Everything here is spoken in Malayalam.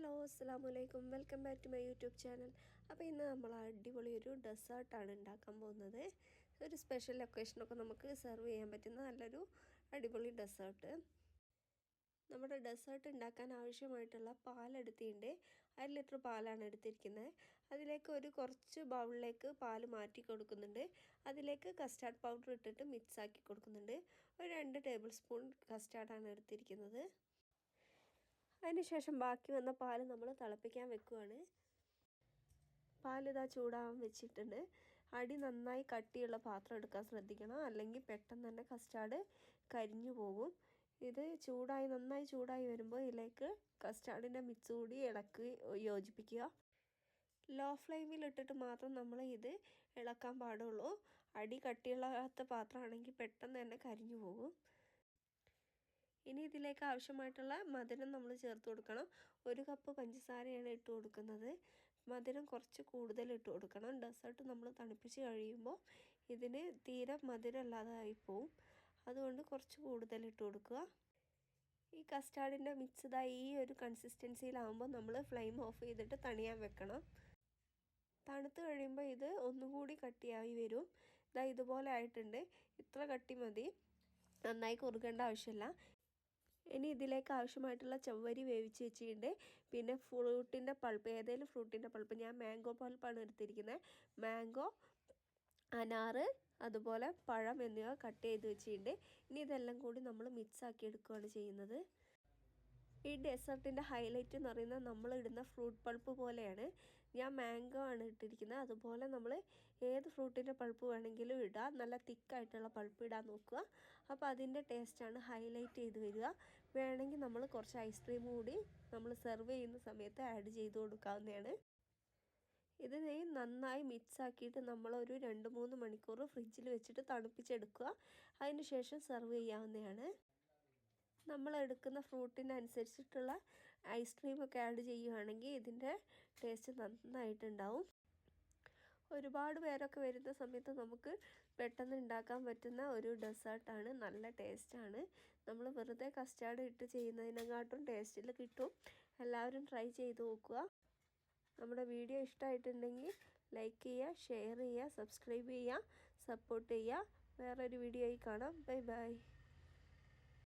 ഹലോ അസ്സാം വലൈക്കും welcome back to my YouTube channel. അപ്പോൾ ഇന്ന് നമ്മൾ അടിപൊളി ഒരു ഡെസേർട്ടാണ് ഉണ്ടാക്കാൻ പോകുന്നത്. ഒരു സ്പെഷ്യൽ ലൊക്കേഷനൊക്കെ നമുക്ക് സെർവ് ചെയ്യാൻ പറ്റുന്ന നല്ലൊരു അടിപൊളി ഡെസേർട്ട്. നമ്മുടെ ഡെസേർട്ട് ഉണ്ടാക്കാൻ ആവശ്യമായിട്ടുള്ള പാലെടുത്തിട്ടുണ്ട് അര ലിറ്റർ പാലാണ് എടുത്തിരിക്കുന്നത്. അതിലേക്ക് ഒരു കുറച്ച് ബൗളിലേക്ക് പാൽ മാറ്റി കൊടുക്കുന്നുണ്ട്. അതിലേക്ക് കസ്റ്റാർഡ് പൗഡർ ഇട്ടിട്ട് മിക്സ് ആക്കി കൊടുക്കുന്നുണ്ട്. ഒരു രണ്ട് ടേബിൾ സ്പൂൺ കസ്റ്റാർഡാണ് എടുത്തിരിക്കുന്നത്. അതിനുശേഷം ബാക്കി വന്ന പാൽ നമ്മൾ തിളപ്പിക്കാൻ വെക്കുവാണ്. പാലിതാ ചൂടാവാൻ വെച്ചിട്ടുണ്ട്. അടി നന്നായി കട്ടിയുള്ള പാത്രം എടുക്കാൻ ശ്രദ്ധിക്കണം. അല്ലെങ്കിൽ പെട്ടെന്ന് തന്നെ കസ്റ്റാർഡ് കരിഞ്ഞു പോകും. ഇത് ചൂടായി നന്നായി ചൂടായി വരുമ്പോൾ ഇതിലേക്ക് കസ്റ്റാർഡിന്റെ മിക്സ് കൂടി ഇളക്കി യോജിപ്പിക്കുക. ലോ ഫ്ലെയിമിൽ ഇട്ടിട്ട് മാത്രം നമ്മൾ ഇത് ഇളക്കാൻ പാടുള്ളൂ. അടി കട്ടിയുള്ളാത്ത പാത്രമാണെങ്കിൽ പെട്ടെന്ന് തന്നെ കരിഞ്ഞു പോകും. ഇനി ഇതിലേക്ക് ആവശ്യമായിട്ടുള്ള മധുരം നമ്മൾ ചേർത്ത് കൊടുക്കണം. ഒരു കപ്പ് പഞ്ചസാരയാണ് ഇട്ട് കൊടുക്കുന്നത്. മധുരം കുറച്ച് കൂടുതൽ ഇട്ട് കൊടുക്കണം. ഡെസേർട്ട് നമ്മൾ തണുപ്പിച്ച് കഴിയുമ്പോൾ ഇതിന് തീരെ മധുരം അല്ലാതായി പോവും അതുകൊണ്ട് കുറച്ച് കൂടുതൽ ഇട്ട് കൊടുക്കുക. ഈ കസ്റ്റാർഡിന്റെ മിക്സ് ഇതായി ഈ ഒരു കൺസിസ്റ്റൻസിയിലാവുമ്പോൾ നമ്മൾ ഫ്ലെയിം ഓഫ് ചെയ്തിട്ട് തണിയാൻ വെക്കണം. തണുത്ത് കഴിയുമ്പോൾ ഇത് ഒന്നുകൂടി കട്ടിയായി വരും. ഇതാ ഇതുപോലെ ആയിട്ടുണ്ട്. ഇത്ര കട്ടി മതി. നന്നായി കുറുകേണ്ട ആവശ്യമില്ല. ഇനി ഇതിലേക്ക് ആവശ്യമായിട്ടുള്ള ചവ്വരി വേവിച്ച് വെച്ചിട്ടുണ്ട്. പിന്നെ ഫ്രൂട്ടിന്റെ പൾപ്പ് ഏതെങ്കിലും ഫ്രൂട്ടിന്റെ പൾപ്പ്. ഞാൻ മാംഗോ പൾപ്പാണ് എടുത്തിരിക്കുന്നത്. മാംഗോ അനാറ് അതുപോലെ പഴം എന്നിവ കട്ട് ചെയ്ത് വെച്ചിട്ടുണ്ട്. ഇനി ഇതെല്ലാം കൂടി നമ്മൾ മിക്സ് ആക്കി എടുക്കുകയാണ് ചെയ്യുന്നത്. ഈ ഡെസേർട്ടിന്റെ ഹൈലൈറ്റ് എന്ന് പറയുന്നത് നമ്മൾ ഇടുന്ന ഫ്രൂട്ട് പൾപ്പ് പോലെയാണ്. ഞാൻ മാംഗോ ആണ് ഇട്ടിരിക്കുന്നത്. അതുപോലെ നമ്മൾ ഏത് ഫ്രൂട്ടിന്റെ പൾപ്പ് വേണമെങ്കിലും ഇടാം. നല്ല തിക്കായിട്ടുള്ള പൾപ്പ് ഇടാൻ നോക്കുക. അപ്പോൾ അതിന്റെ ടേസ്റ്റാണ് ഹൈലൈറ്റ് ചെയ്ത് വരിക. വേണമെങ്കിൽ നമ്മൾ കുറച്ച് ഐസ്ക്രീം കൂടി നമ്മൾ സെർവ് ചെയ്യുന്ന സമയത്ത് ആഡ് ചെയ്ത് കൊടുക്കാവുന്നതാണ്. ഇതിനെ നന്നായി മിക്സ് ആക്കിയിട്ട് നമ്മളൊരു രണ്ട് മൂന്ന് മണിക്കൂർ ഫ്രിഡ്ജിൽ വെച്ചിട്ട് തണുപ്പിച്ചെടുക്കുക. അതിന് ശേഷം സെർവ് ചെയ്യാവുന്നതാണ്. നമ്മൾ എടുക്കുന്ന ഫ്രൂട്ടിനനുസരിച്ചിട്ടുള്ള ഐസ്ക്രീമൊക്കെ ആഡ് ചെയ്യുകയാണെങ്കിൽ ഇതിന്റെ ടേസ്റ്റ് നന്നായിട്ടുണ്ടാവും. ഒരുപാട് പേരൊക്കെ വരുന്ന സമയത്ത് നമുക്ക് പെട്ടെന്ന് ഉണ്ടാക്കാൻ പറ്റുന്ന ഒരു ഡെസേർട്ടാണ് നല്ല ടേസ്റ്റാണ് നമ്മൾ വെറുതെ കസ്റ്റാർഡ് ഇട്ട് ചെയ്യുന്നതിനെക്കാട്ടും ടേസ്റ്റിൽ കിട്ടും. എല്ലാവരും ട്രൈ ചെയ്ത് നോക്കുക. നമ്മുടെ വീഡിയോ ഇഷ്ടമായിട്ടുണ്ടെങ്കിൽ ലൈക്ക് ചെയ്യുക ഷെയർ ചെയ്യുക സബ്സ്ക്രൈബ് ചെയ്യുക സപ്പോർട്ട് ചെയ്യുക. വേറൊരു വീഡിയോയിൽ കാണാം. Bye bye